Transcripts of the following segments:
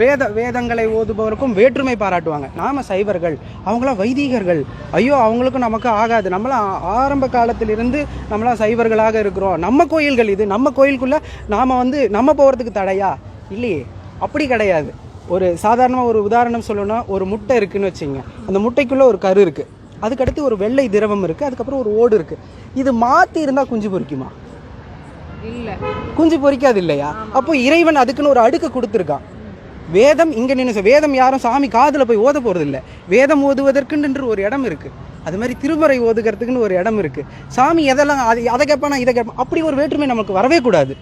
வேத வேதங்களை ஓதுபவருக்கும் வேற்றுமை பாராட்டுவாங்க. நாம சைவர்கள் அவங்களாம் வைதீகர்கள். ஐயோ அவங்களுக்கும் நமக்கு ஆகாது. நம்மளாம் ஆரம்ப காலத்திலிருந்து நம்மளாம் சைவர்களாக இருக்கிறோம். நம்ம கோயில்கள் இது. நம்ம கோயிலுக்குள்ள நாம வந்து நம்ம போகிறதுக்கு தடையா? இல்லையே. அப்படி கிடையாது. ஒரு சாதாரணமாக ஒரு உதாரணம் சொல்லணும்னா ஒரு முட்டை இருக்குன்னு வச்சுங்க அந்த முட்டைக்குள்ளே ஒரு கரு இருக்குது அதுக்கடுத்து ஒரு வெள்ளை திரவம் இருக்குது அதுக்கப்புறம் ஒரு ஓடு இருக்குது இது மாற்றி இருந்தால் குஞ்சு பொரிக்குமா இல்ல. குஞ்சு பொரிக்காது இல்லையா? அப்போ இறைவன் அதுக்குன்னு ஒரு அடுக்கு கொடுத்துருக்கான். வேதம் இங்கே நின்று வேதம் யாரும் சாமி காதில் போய் ஓத போகிறது இல்லை வேதம் ஓதுவதற்குன்னு ஒரு இடம் இருக்குது அது மாதிரி திருமுறை ஓதுகிறதுக்குன்னு ஒரு இடம் இருக்குது சாமி எதெல்லாம் அது அதை கேட்பானா இதை கேட்பான் அப்படி ஒரு வேற்றுமை நமக்கு வரவே கூடாது.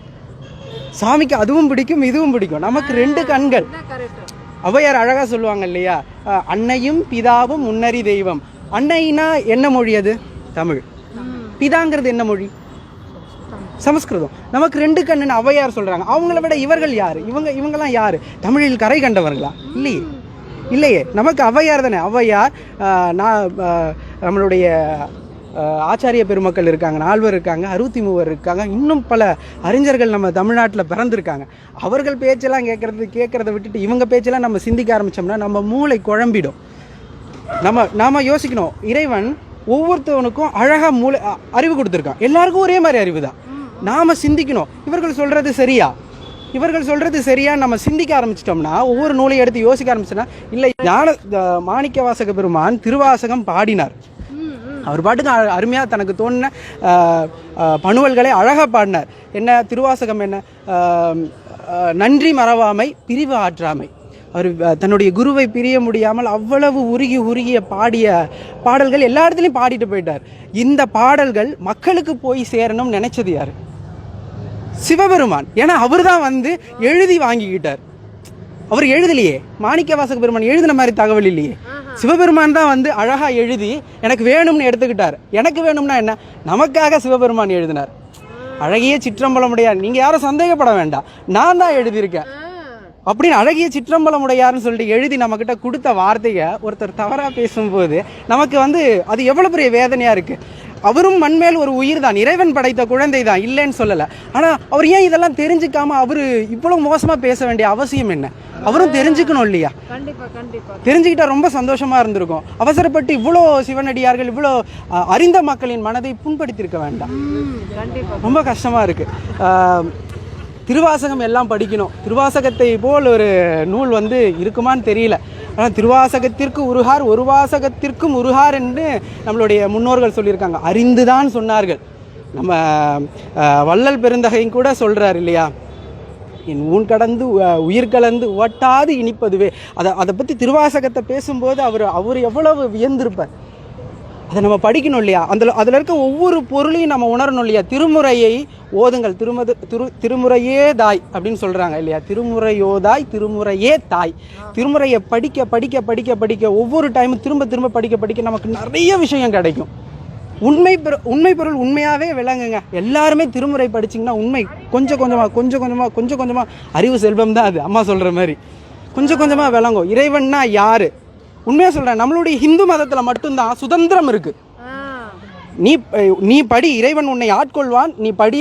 சாமிக்கு அதுவும் பிடிக்கும் இதுவும் பிடிக்கும். நமக்கு ரெண்டு கண்கள். ஔவையார் அழகாக சொல்லுவாங்க இல்லையா? அன்னையும் பிதாவும் முன்னறி தெய்வம். அன்னைனா என்ன மொழி அது? தமிழ். பிதாங்கிறது என்ன மொழி? சமஸ்கிருதம். நமக்கு ரெண்டு கண்ணுன்னு அவையார் சொல்கிறாங்க அவங்கள விட இவர்கள் யார்? இவங்க இவங்கெல்லாம் யார்? தமிழில் கரை கண்டவர்களா? இல்லையே. இல்லையே. நமக்கு அவையார் தானே. அவையார் நான் நம்மளுடைய ஆச்சாரிய பெருமக்கள் இருக்காங்க நால்வர் இருக்காங்க அறுபத்தி மூவர் இருக்காங்க. இன்னும் பல அறிஞர்கள் நம்ம தமிழ்நாட்டில் பிறந்திருக்காங்க. அவர்கள் பேச்செல்லாம் கேட்குறது கேட்குறத விட்டுட்டு இவங்க பேச்செல்லாம் நம்ம சிந்திக்க ஆரம்பித்தோம்னா நம்ம மூளை குழம்பிடும். நம்ம நாம் யோசிக்கணும். இறைவன் ஒவ்வொருத்தவனுக்கும் அழகாக மூளை அறிவு கொடுத்துருக்கான். எல்லாருக்கும் ஒரே மாதிரி அறிவு தான் நாம் சிந்திக்கணும். இவர்கள் சொல்கிறது சரியா? இவர்கள் சொல்கிறது சரியா? நம்ம சிந்திக்க ஆரம்பிச்சிட்டோம்னா ஒவ்வொரு நூலையும் எடுத்து யோசிக்க ஆரம்பிச்சோன்னா இல்லை ஞான மாணிக்க வாசக பெருமான் திருவாசகம் பாடினார். அவர் பாட்டுக்கு அருமையாக தனக்கு தோணின பணுவல்களை அழகாக பாடினார். என்ன திருவாசகம் என்ன? நன்றி மறவாமை பிரிவு ஆற்றாமை. அவர் தன்னுடைய குருவை பிரிய முடியாமல் அவ்வளவு உருகி உருகிய பாடிய பாடல்கள் எல்லா இடத்துலையும் பாடிட்டு போயிட்டார். இந்த பாடல்கள் மக்களுக்கு போய் சேரணும்னு நினைச்சது யாரு? சிவபெருமான். ஏன்னா அவர் தான் வந்து எழுதி வாங்கிக்கிட்டார். அவர் எழுதலையே. மாணிக்க வாசக பெருமான் எழுதின மாதிரி தகவல் இல்லையே. சிவபெருமான் தான் வந்து அழகா எழுதி எனக்கு வேணும்னு எடுத்துக்கிட்டார். எனக்கு வேணும்னா என்ன? நமக்காக சிவபெருமான் எழுதினார். அழகிய சிற்றம்பலமுடையார். நீங்க யாரும் சந்தேகப்பட வேண்டாம். நான் தான் எழுதியிருக்கேன். அப்படின்னு அழகிய சிற்றம்பலமுடையார்னு சொல்லிட்டு எழுதி நம்மக்கிட்ட கொடுத்த வார்த்தையை ஒருத்தர் தவறாக பேசும்போது நமக்கு வந்து அது எவ்வளோ பெரிய வேதனையாக இருக்குது அவரும் மண்மேல் ஒரு உயிர் தான் இறைவன் படைத்த குழந்தை தான் இல்லைன்னு சொல்லலை. ஆனால் அவர் ஏன் இதெல்லாம் தெரிஞ்சுக்காம அவர் இவ்வளோ மோசமாக பேச வேண்டிய அவசியம் என்ன? அவரும் தெரிஞ்சுக்கணும் இல்லையா? தெரிஞ்சுக்கிட்டா ரொம்ப சந்தோஷமா இருந்திருக்கும். அவசரப்பட்டு இவ்வளோ சிவனடியார்கள் இவ்வளோ அறிந்த மக்களின் மனதை புண்படுத்தியிருக்க வேண்டாம். ரொம்ப கஷ்டமாக இருக்குது திருவாசகம் எல்லாம் படிக்கணும். திருவாசகத்தை போல் ஒரு நூல் வந்து இருக்குமான்னு தெரியல. ஆனால் திருவாசகத்திற்கு உருகார் ஒரு வாசகத்திற்கும் உருகார் என்று நம்மளுடைய முன்னோர்கள் சொல்லியிருக்காங்க. அறிந்து தான் சொன்னார்கள். நம்ம வள்ளல் பெருந்தகையும் கூட சொல்கிறார் இல்லையா? என் ஊன் கடந்து உயிர் கலந்து ஓட்டாது இனிப்பதுவே. அதை அதை பற்றி திருவாசகத்தை பேசும்போது அவர் அவர் எவ்வளவு வியந்திருப்பார். அதை நம்ம படிக்கணும் இல்லையா? அதில் அதில் இருக்க ஒவ்வொரு பொருளையும் நம்ம உணரணும் இல்லையா? திருமுறையை ஓதுங்கள். திருமது திரு திருமுறையே தாய் அப்படின்னு சொல்கிறாங்க இல்லையா? திருமுறையோதாய் திருமுறையே தாய். திருமுறையை படிக்க படிக்க படிக்க படிக்க ஒவ்வொரு டைமும் திரும்ப திரும்ப படிக்க படிக்க நமக்கு நிறைய விஷயம் கிடைக்கும். உண்மை பொரு- உண்மை பொருள் உண்மையாகவே விளங்குங்க. எல்லாருமே திருமுறை படிச்சிங்கன்னா உண்மை கொஞ்சம் கொஞ்சமாக கொஞ்சம் கொஞ்சமாக கொஞ்சம் கொஞ்சமாக அறிவு செல்வம் தான் அது. அம்மா சொல்கிற மாதிரி. கொஞ்சம் கொஞ்சமாக விளங்கும். இறைவன்னா யார்? உண்மையாக சொல்கிறேன் நம்மளுடைய ஹிந்து மதத்தில் மட்டும்தான் சுதந்திரம் இருக்குது நீ நீ படி இறைவன் உன்னை ஆட்கொள்வான் நீ படி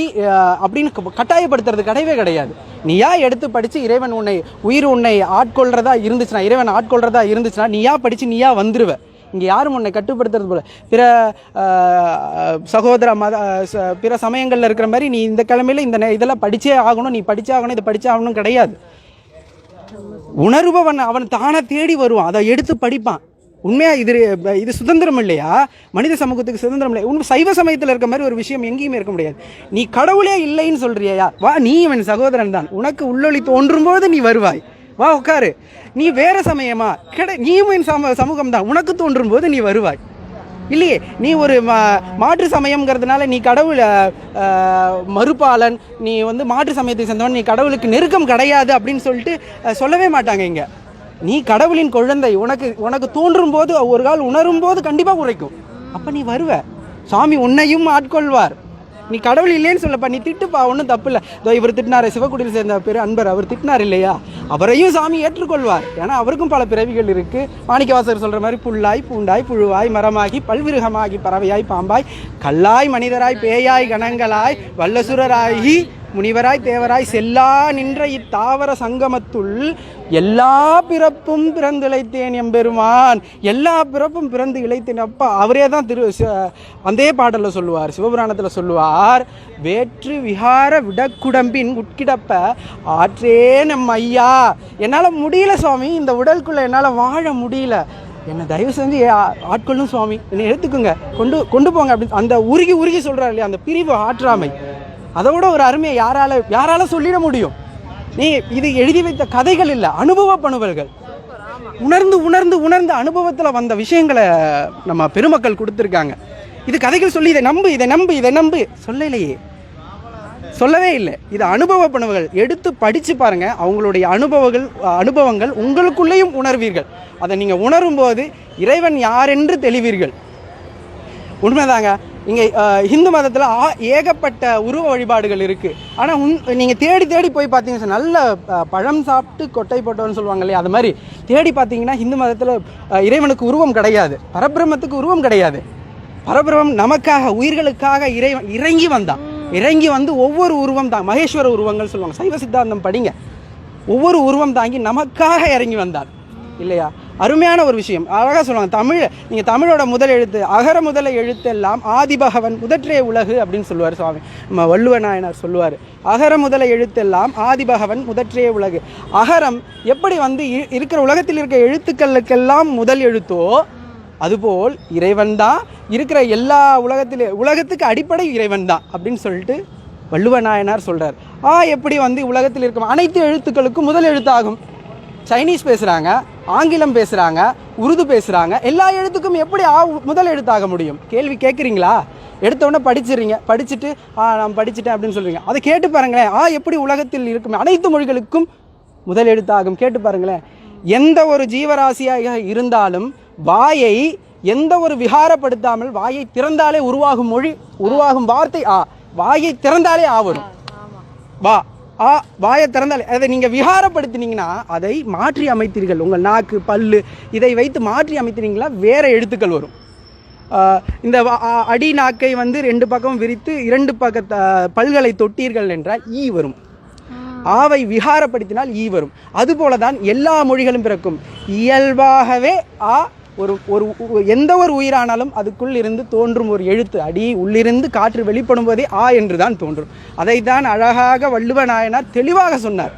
அப்படின்னு கட்டாயப்படுத்துறது கிடையவே கிடையாது. நீயா எடுத்து படித்து இறைவன் உன்னை உயிர் உன்னை ஆட்கொள்றதா இருந்துச்சுன்னா இறைவன் ஆட்கொள்றதா இருந்துச்சுன்னா நீயா படித்து நீயா வந்துருவ. இங்கே யாரும் உன்னை கட்டுப்படுத்துறது போல. பிற சகோதர மத ச- பிற சமயங்களில் இருக்கிற மாதிரி நீ இந்த கிழமையில இந்த இதெல்லாம் படிச்சே ஆகணும் நீ படிச்சே ஆகணும் இதை படிச்சே ஆகணும் கிடையாது. உணர்பவன் அவன் தானே தேடி வருவான். அதை எடுத்து படிப்பான். உண்மையாக இது இது சுதந்திரம் இல்லையா? மனித சமூகத்துக்கு சுதந்திரம் இல்லையா? உண்மை சைவ சமயத்தில் இருக்க மாதிரி ஒரு விஷயம் எங்கேயுமே இருக்க முடியாது. நீ கடவுளே இல்லைன்னு சொல்கிறியா வா நீ இவன் சகோதரன் தான். உனக்கு உள்ளொழி தோன்றும் போது நீ வருவாய். வா உட்காரு. நீ வேற சமயமா? கிடை நீயும் என் சம சமூகம் தான் உனக்கு தோன்றும் போது நீ வருவாய். இல்லையே நீ ஒரு மா- மாற்று சமயம்ங்கிறதுனால நீ கடவுள் மறுப்பாளன் நீ வந்து மாற்று சமயத்தை சேர்ந்தவன் நீ கடவுளுக்கு நெருக்கம் கிடையாது அப்படின்னு சொல்லிட்டு சொல்லவே மாட்டாங்க இங்கே. நீ கடவுளின் குழந்தை உனக்கு உனக்கு தோன்றும் போது ஒரு கால் உணரும் போது கண்டிப்பாக உரைக்கும். அப்போ நீ வருவ. சாமி உன்னையும் ஆட்கொள்வார். நீ கடவுள் இல்லைன்னு சொல்லப்பா நீ திட்டுப்பா ஒன்றும் தப்பு இல்லை. இதோ இவர் திட்டினார் சிவக்குடியில் சேர்ந்த பேர் அன்பர் அவர் திட்டினார் இல்லையா? அவரையும் சாமி ஏற்றுக்கொள்வார். ஏன்னா அவருக்கும் பல பிறவிகள் இருக்கு. மாணிக்கவாசகர் சொல்ற மாதிரி புல்லாய் பூண்டாய் புழுவாய் மரமாகி பல்விருகமாகி பறவையாய் பாம்பாய் கல்லாய் மனிதராய் பேயாய் கணங்களாய் வல்லசுரராகி முனிவராய் தேவராய் செல்லா நின்ற இத்தாவர சங்கமத்துள் எல்லா பிறப்பும் பிறந்து இழைத்தேன் எம்பெருமான். எல்லா பிறப்பும் பிறந்து இழைத்தேன் அப்பா. அவரே தான் திரு ச- அதே பாடலில் சொல்லுவார் சிவபுராணத்தில் சொல்லுவார் வேற்று விகார விடக்குடம்பின் உட்கிடப்ப ஆற்றே நம் ஐயா என்னால் முடியல சுவாமி இந்த உடலுக்குள்ளே என்னால் வாழ முடியல. என்னை தயவு செஞ்சு ஆட்களும் சுவாமி. என்னை எடுத்துக்கோங்க. கொண்டு கொண்டு போங்க அப்படின்னு அந்த உருகி உருகி சொல்கிறார் இல்லையா அந்த பிரிவு ஆற்றாமை. அதோட ஒரு அருமையை யாரால யாரால சொல்லிட முடியும்? நீ இது எழுதி வைத்த கதைகள் இல்லை அனுபவ பணுவல்கள் உணர்ந்து உணர்ந்து உணர்ந்து அனுபவத்தில் வந்த விஷயங்களை நம்ம பெருமக்கள் கொடுத்துருக்காங்க. இது கதைகள் சொல்லி இதை நம்பு இதை நம்பு இதை நம்பு. சொல்லலையே. சொல்லவே இல்லை. இது அனுபவ பணுவல்கள் எடுத்து படித்து பாருங்கள் அவங்களுடைய அனுபவங்கள் அனுபவங்கள் உங்களுக்குள்ளேயும் உணர்வீர்கள். அதை நீங்கள் உணரும்போது இறைவன் யாரென்று தெளிவீர்கள். உண்மைதாங்க? இங்கே ஹிந்து மதத்தில் ஏகப்பட்ட உருவ வழிபாடுகள் இருக்குது ஆனால் உன் நீங்கள் தேடி தேடி போய் பார்த்தீங்கன்னா நல்ல பழம் சாப்பிட்டு கொட்டை போட்டோன்னு சொல்லுவாங்க இல்லையா அது மாதிரி தேடி பார்த்தீங்கன்னா ஹிந்து மதத்தில் இறைவனுக்கு உருவம் கிடையாது. பரபிரமத்துக்கு உருவம் கிடையாது. பரபிரமம் நமக்காக உயிர்களுக்காக இறைவன் இறங்கி வந்தான் இறங்கி வந்து ஒவ்வொரு உருவம் தான் மகேஸ்வர உருவங்கள் சொல்லுவாங்க. சைவ சித்தாந்தம் படிங்க. ஒவ்வொரு உருவம் தாங்கி நமக்காக இறங்கி வந்தார். இல்லையா? அருமையான ஒரு விஷயம். அழகாக சொல்லுவாங்க. தமிழ் நீங்கள் தமிழோட முதல் எழுத்து அகர முதல எழுத்தெல்லாம் ஆதிபகவன் முதற்றே உலகு அப்படின்னு சொல்லுவார் சுவாமி. நம்ம வள்ளுவ நாயனார் சொல்லுவார். அகர முதல எழுத்தெல்லாம் ஆதிபகவன் முதற்றே உலகு. அகரம் எப்படி வந்து இ- இருக்கிற உலகத்தில் இருக்கிற எழுத்துக்களுக்கெல்லாம் முதல் எழுத்தோ அதுபோல் இறைவன் தான். இருக்கிற எல்லா உலகத்திலே உலகத்துக்கு அடிப்படை இறைவன் தான் அப்படின்னு சொல்லிட்டு வள்ளுவ நாயனார் சொல்கிறார் ஆ எப்படி வந்து உலகத்தில் இருக்கும் அனைத்து எழுத்துக்களுக்கும் முதல் எழுத்தாகும். சைனீஸ் பேசுகிறாங்க ஆங்கிலம் பேசுகிறாங்க உருது பேசுகிறாங்க எல்லா எழுத்துக்கும் எப்படி ஆ முதல் எழுத்தாக முடியும்? கேள்வி கேட்குறீங்களா எடுத்த உடனே படிச்சிடுறீங்க. படிச்சுட்டு ஆ நான் படிச்சுட்டேன் அப்படின்னு சொல்கிறீங்க அதை கேட்டு பாருங்களேன். ஆ எப்படி உலகத்தில் இருக்கும். அனைத்து மொழிகளுக்கும் முதல் எழுத்தாகும். கேட்டு பாருங்களேன். எந்த ஒரு ஜீவராசியாக இருந்தாலும் வாயை எந்த ஒரு விகாரப்படுத்தாமல் வாயை திறந்தாலே உருவாகும் மொழி உருவாகும் வார்த்தை ஆ வாயை திறந்தாலே ஆ வரும். வா. ஆ வாயை திறந்தாலே. அதை நீங்கள் விகாரப்படுத்தினீங்கன்னா அதை மாற்றி அமைத்தீர்கள். உங்கள் நாக்கு பல்லு இதை வைத்து மாற்றி அமைத்தினீங்களா வேற எழுத்துக்கள் வரும். இந்த அடி நாக்கை வந்து ரெண்டு பக்கம் விரித்து இரண்டு பக்க பல்களை தொட்டீர்கள் என்றால் ஈ வரும். ஆவை விகாரப்படுத்தினால் ஈ வரும். அதுபோல தான் எல்லா மொழிகளும் பிறக்கும். இயல்பாகவே ஆ ஒரு ஒரு எந்த ஒரு உயிரானாலும் அதுக்குள் இருந்து தோன்றும் ஒரு எழுத்து. அடி உள்ளிருந்து காற்று வெளிப்படும் போதே ஆ என்று தான் தோன்றும். அதைத்தான் அழகாக வள்ளுவ நாயனார் தெளிவாக சொன்னார்.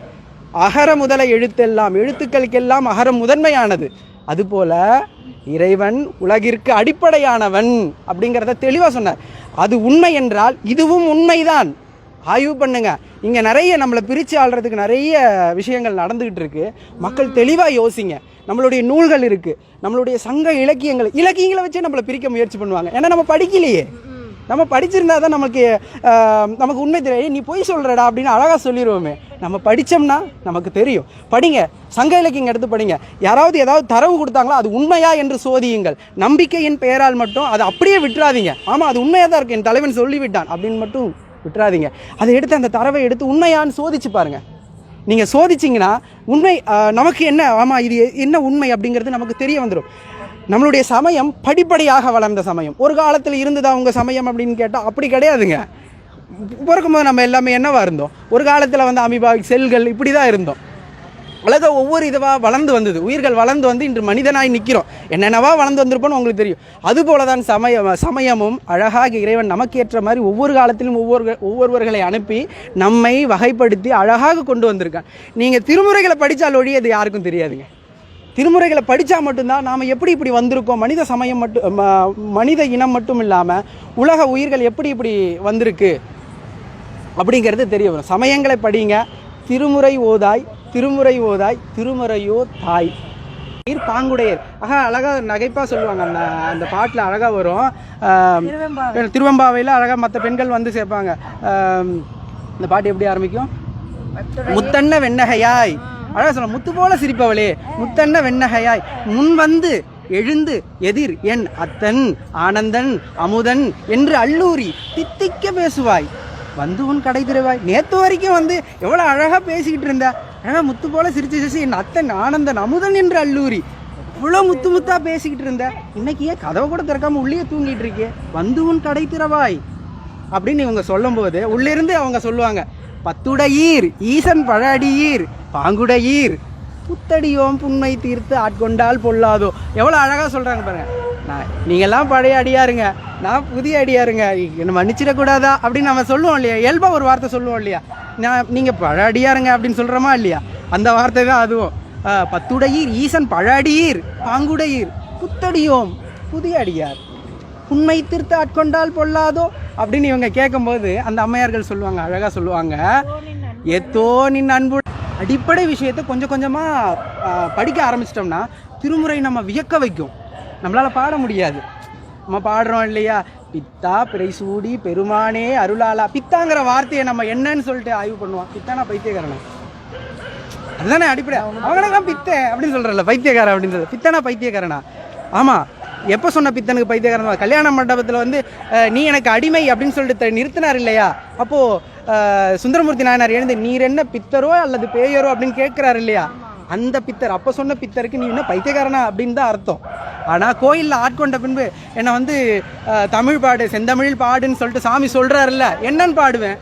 அகர முதல எழுத்தெல்லாம் எழுத்துக்களுக்கெல்லாம் அகரம் முதன்மையானது. அதுபோல இறைவன் உலகிற்கு அடிப்படையானவன் அப்படிங்கிறத தெளிவாக சொன்னார். அது உண்மை என்றால் இதுவும் உண்மைதான். ஆய்வு பண்ணுங்க. இங்கே நிறைய நம்மளை பிரித்து ஆள்றதுக்கு நிறைய விஷயங்கள் நடந்துக்கிட்டு இருக்கு. மக்கள் தெளிவாக யோசிங்க. நம்மளுடைய நூல்கள் இருக்கு. நம்மளுடைய சங்க இலக்கியங்கள் இலக்கியங்களை வச்சே நம்மளை பிரிக்க முயற்சி பண்ணுவாங்க. ஏன்னா நம்ம படிக்கலையே. நம்ம படிச்சிருந்தா தான் நமக்கு நமக்கு உண்மை தெரியாது நீ பொய் சொல்கிறடா அப்படின்னு அழகாக சொல்லிடுவோமே நம்ம படித்தோம்னா நமக்கு தெரியும். படிங்க. சங்க இலக்கியங்க எடுத்து படிங்க. யாராவது ஏதாவது தரவு கொடுத்தாங்களோ அது உண்மையா என்று சோதியுங்கள். நம்பிக்கையின் பெயரால் மட்டும் அதை அப்படியே விட்டுறாதீங்க. ஆமாம் அது உண்மையாக தான் இருக்கு. என் தலைவன் சொல்லிவிட்டான் அப்படின்னு மட்டும் விட்டுறாதீங்க. அதை எடுத்து அந்த தரவை எடுத்து உண்மையான்னு சோதிச்சு பாருங்க. நீங்கள் சோதிச்சிங்கன்னா உண்மை நமக்கு என்ன ஆமாம் இது என்ன உண்மை அப்படிங்கிறது நமக்கு தெரிய வந்துடும் நம்மளுடைய சமயம் படிப்படியாக வளர்ந்த சமயம். ஒரு காலத்தில் இருந்ததா உங்கள் சமயம் அப்படின்னு கேட்டால் அப்படி கிடையாதுங்க. பிறக்கும்போது நம்ம எல்லாமே என்னவாக இருந்தோம்? ஒரு காலத்தில் வந்து அமிபாவிக் செல்கள் இப்படி தான் இருந்தோம். அழகா ஒவ்வொரு இதுவாக வளர்ந்து வந்தது. உயிர்கள் வளர்ந்து வந்து இன்று மனிதனாய் நிற்கிறோம் என்னென்னவா வளர்ந்து வந்திருப்போம்னு உங்களுக்கு தெரியும். அதுபோல தான் சமய சமயமும் அழகாக இறைவன் நமக்கேற்ற மாதிரி ஒவ்வொரு காலத்திலும் ஒவ்வொரு ஒவ்வொருவர்களை அனுப்பி நம்மை வகைப்படுத்தி அழகாக கொண்டு வந்திருக்கான். நீங்கள் திருமுறைகளை படித்தால் ஒழிய அது யாருக்கும் தெரியாதுங்க. திருமுறைகளை படித்தா மட்டும்தான் நாம் எப்படி இப்படி வந்திருக்கோம். மனித சமயம் மட்டும் மனித இனம் மட்டும் இல்லாமல் உலக உயிர்கள் எப்படி இப்படி வந்திருக்கு அப்படிங்கிறது தெரிய வரும். சமயங்களை படிங்க. திருமுறை ஓதாய் திருமுறை ஓதாய் திருமுறையோ தாய். நீர் பாங்குடையர். ஆகா அழகா நகைப்பா சொல்லுவாங்க அந்த அந்த பாட்டில் அழகா வரும். திருவெம்பாவையில் அழகா மற்ற பெண்கள் வந்து சேர்ப்பாங்க. இந்த பாட்டு எப்படி ஆரம்பிக்கும்? முத்தன்ன வெண்ணகையாய். அழகா சொல்ல முத்து போல சிரிப்பவளே. முத்தன்ன வெண்ணகையாய். முன் வந்து எழுந்து எதிர் என் அத்தன் ஆனந்தன் அமுதன் என்று அல்லூரி தித்திக்க பேசுவாய். வந்து உன் கடை திறவாய். நேத்து வரைக்கும் வந்து எவ்வளோ அழகா பேசிக்கிட்டு இருந்த. ஏன்னா முத்து போல சிரிச்சு சிரிச்சு என் அத்தன் ஆனந்தன் அமுதன் என்று அல்லூரி. இவ்வளோ முத்து முத்தா பேசிக்கிட்டு இருந்த. இன்னைக்கு ஏன் கதவை கூட திறக்காம உள்ளே தூங்கிட்டு இருக்கே? வந்து உன் கடை திறவாய். அப்படின்னு இவங்க சொல்லும்போது உள்ளிருந்து அவங்க சொல்லுவாங்க பத்துடையீர் ஈசன் பழடியீர் பாங்குடையீர் புத்தடியோம் புண்மை தீர்த்து ஆட்கொண்டால் பொல்லாதோ. எவ்வளோ அழகாக சொல்கிறாங்க பாருங்க. நான் நீங்கள்லாம் பழைய அடியாருங்க. நான் புதிய அடியாருங்க. என்னை மன்னிச்சிடக்கூடாதா? அப்படின்னு நம்ம சொல்லுவோம் இல்லையா? இயல்பாக ஒரு வார்த்தை சொல்லுவோம் இல்லையா? நான் நீங்கள் பழ அடியாருங்க அப்படின்னு சொல்கிறோமா இல்லையா? அந்த வார்த்தை தான் அதுவும். பத்துடையீர் ஈசன் பழ அடியீர் பாங்குடையீர் புத்தடியோம் புதிய அடியார். உண்மை திருத்த ஆட்கொண்டால் பொல்லாதோ? அப்படின்னு இவங்க கேட்கும்போது அந்த அம்மையார்கள் சொல்லுவாங்க அழகாக சொல்லுவாங்க எத்தோ நின் அன்பு அடிப்படை விஷயத்தை கொஞ்சம் கொஞ்சமாக படிக்க ஆரம்பிச்சிட்டோம்னா திருமுறை நம்ம வியக்க வைக்கும். நம்மளால் பாட முடியாது. நம்ம பாடுறோம் இல்லையா? பித்தா பிறைசூடி பெருமானே அருளாளா. பித்தாங்கிற வார்த்தையை நம்ம என்னன்னு சொல்லிட்டு ஆய்வு பண்ணுவோம் பித்தானா பைத்தியக்காரனா? அதுதானே அடிப்படை. அவங்களாம் பித்த அப்படின்னு சொல்கிறல்ல பைத்தியக்காரன் அப்படின்றது பித்தானா பைத்தியகாரனா பைத்தியக்காரனா? ஆமா. எப்போ சொன்ன பித்தனுக்கு பைத்தியக்காரன் கல்யாண மண்டபத்தில் வந்து நீ எனக்கு அடிமை அப்படின்னு சொல்லிட்டு நிறுத்தினார் இல்லையா? அப்போது சுந்தரமூர்த்தி நாயனார் எழுந்து நீர் என்ன பித்தரோ அல்லது பேயரோ? அப்படின்னு கேட்குறாரு இல்லையா? அந்த பித்தர் அப்போ சொன்ன பித்தருக்கு நீ என்ன பைத்தியக்காரனா அப்படின்னு தான் அர்த்தம். ஆனால் கோயிலில் ஆட்கொண்ட பின்பு என்னை வந்து தமிழ் பாடு செந்தமிழில் பாடுன்னு சொல்லிட்டு சாமி சொல்கிறாருல்ல என்னன்னு பாடுவேன்?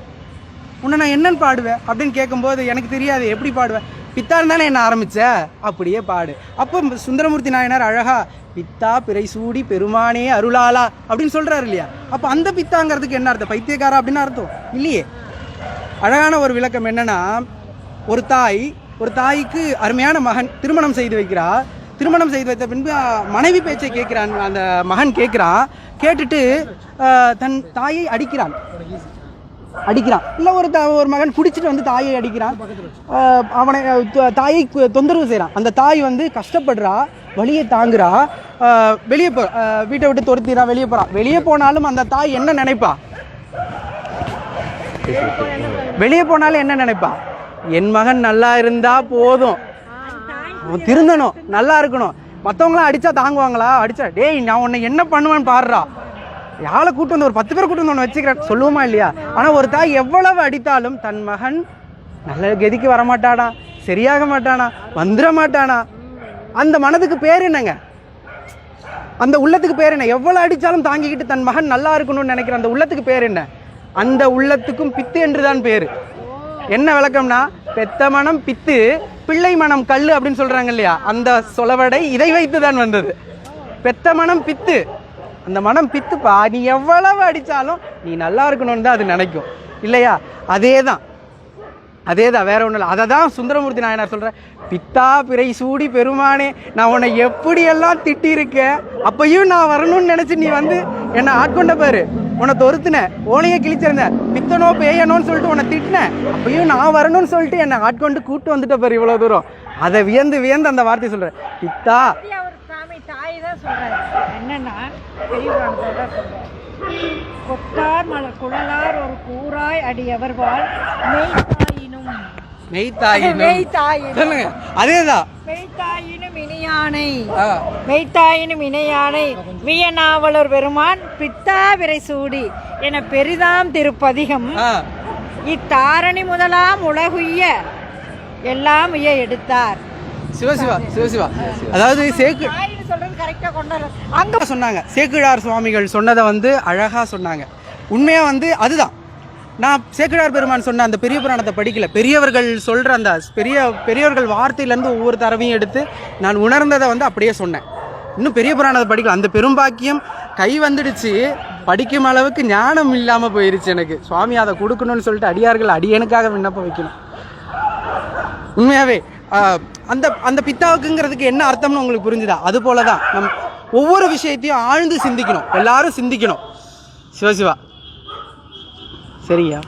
உன்னை நான் என்னன்னு பாடுவேன்? அப்படின்னு கேட்கும்போது எனக்கு தெரியாது எப்படி பாடுவேன்? பித்தான்னு தானே என்ன ஆரம்பித்த அப்படியே பாடு. அப்போ சுந்தரமூர்த்தி நாயனார் அழகா பித்தா பிறை சூடி பெருமானே அருளாளா அப்படின்னு சொல்கிறாரு இல்லையா? அப்போ அந்த பித்தாங்கிறதுக்கு என்ன அர்த்தம்? பைத்தியக்காரா அப்படின்னு அர்த்தம்? இல்லையே. அழகான ஒரு விளக்கம் என்னென்னா ஒரு தாய் ஒரு தாய்க்கு அருமையான மகன் திருமணம் செய்து வைக்கிறா திருமணம் செய்து வைத்த பின்பு மனைவி பேச்சை கேட்கிறான் அந்த மகன் கேட்குறான். கேட்டுட்டு தன் தாயை அடிக்கிறான். அடிக்கிறான். இல்லை ஒரு த ஒரு மகன் பிடிச்சிட்டு வந்து தாயை அடிக்கிறான். அவனை தாயை தொந்தரவு செய்கிறான் அந்த தாய் வந்து கஷ்டப்படுறா வழியை தாங்குறா. வெளியே போ வீட்டை விட்டு துரத்திடுறா வெளியே போகிறான் வெளியே போனாலும் அந்த தாய் என்ன நினைப்பா? வெளியே போனாலும் என்ன நினைப்பா? என் மகன் நல்லா இருந்தா போதும். அவன் திருந்தணும் நல்லா இருக்கணும். மற்றவங்களாம் அடிச்சா தாங்குவாங்களா? அடிச்சா டேய் நான் உன்னை என்ன பண்ணுவேன்னு பாடுறா. யாரை கூட்டு வந்து ஒரு பத்து பேர் கூட்டு வந்து ஒன்று வச்சுக்கிறேன் சொல்லுவோமா இல்லையா? ஆனால் ஒரு தாய் எவ்வளவு அடித்தாலும் தன் மகன் நல்ல கதிக்கு வரமாட்டானா சரியாக மாட்டானா? வந்துட மாட்டானா? அந்த மனதுக்கு பேர் என்னங்க? அந்த உள்ளத்துக்கு பேர் என்ன? எவ்வளவு அடித்தாலும் தாங்கிக்கிட்டு தன் மகன் நல்லா இருக்கணும்னு நினைக்கிற அந்த உள்ளத்துக்கு பேர் என்ன? அந்த உள்ளத்துக்கும் பித்து என்றுதான் பேர். என்ன விளக்கம்னா பெத்த மனம் பித்து பிள்ளை மனம் கல் அப்படின்னு சொல்றாங்க இல்லையா? அந்த சொலவடை இதை வைத்து தான் வந்தது. பெத்த மனம் பித்து. அந்த மனம் பித்துப்பா. நீ எவ்வளவு அடித்தாலும் நீ நல்லா இருக்கணும்னு தான் அது நினைக்கும். இல்லையா? அதே தான் அதே தான் வேற ஒன்றும் இல்லை. அதை தான் சுந்தரமூர்த்தி நாயனார் சொல்கிறேன் பித்தா பிறை சூடி பெருமானே நான் உன்னை எப்படியெல்லாம் திட்டியிருக்கேன் அப்பயும் நான் வரணும்னு நினச்சி நீ வந்து என்னை ஆட்கொண்ட பாரு. உன்னை தொருத்துனேன் ஓலையை கிழிச்சிருந்தேன் பித்தனோ பேயனோன்னு சொல்லிட்டு உன்னை திட்டினேன் அப்பயும் நான் வரணும்னு சொல்லிட்டு என்னை ஆட்கொண்டு கூட்டு வந்துட்ட பாரு இவ்வளோ தூரம். அதை வியந்து வியந்து அந்த வார்த்தை சொல்கிறேன் பித்தா. அவர் சாமி தாய் தான் சொல்கிறாரு என்னன்னா கொட்டார் மலர் குழலார் ஒரு கூறாய் அடியவர் வாழ் மெய்தாயினும் மெய்த்தாயினும். மெய்தாயினும் தான் மெய்தாயினும் இணையானை. வியனாவலர் பெருமான் பித்தா விரை சூடி என பெரிதாம் திருப்பதிகம். இத்தாரணி முதலாம் உலகுய்ய எல்லாம் உய்ய எடுத்தார். சிவசிவா சிவசிவா அதாவது சேக்கு சொல்றது கரெக்டா கொண்டாடு. அங்க சொன்னாங்க. சேக்கிழார் சுவாமிகள் சொன்னதை வந்து அழகா சொன்னாங்க. உண்மையா வந்து அதுதான். நான் சேக்கிழார் பெருமான் சொன்ன அந்த பெரிய புராணத்தை படிக்கல. பெரியவர்கள் சொல்கிற அந்த பெரிய பெரியவர்கள் வார்த்தையிலேருந்து ஒவ்வொரு தரவையும் எடுத்து நான் உணர்ந்ததை வந்து அப்படியே சொன்னேன். இன்னும் பெரிய புராணத்தை படிக்கல. அந்த பெரும்பாக்கியம் கை வந்துடுச்சு. படிக்கும் அளவுக்கு ஞானம் இல்லாமல் போயிருச்சு எனக்கு. சுவாமி அதை கொடுக்கணும்னு சொல்லிட்டு அடியார்கள் அடியனுக்காக விண்ணப்பம் வைக்கணும். உண்மையாகவே அந்த அந்த பித்தாவுக்குங்கிறதுக்கு என்ன அர்த்தம்னு உங்களுக்கு புரிஞ்சுதா? அது போல தான் நம் ஒவ்வொரு விஷயத்தையும் ஆழ்ந்து சிந்திக்கணும். எல்லாரும் சிந்திக்கணும். சிவசிவா சரியா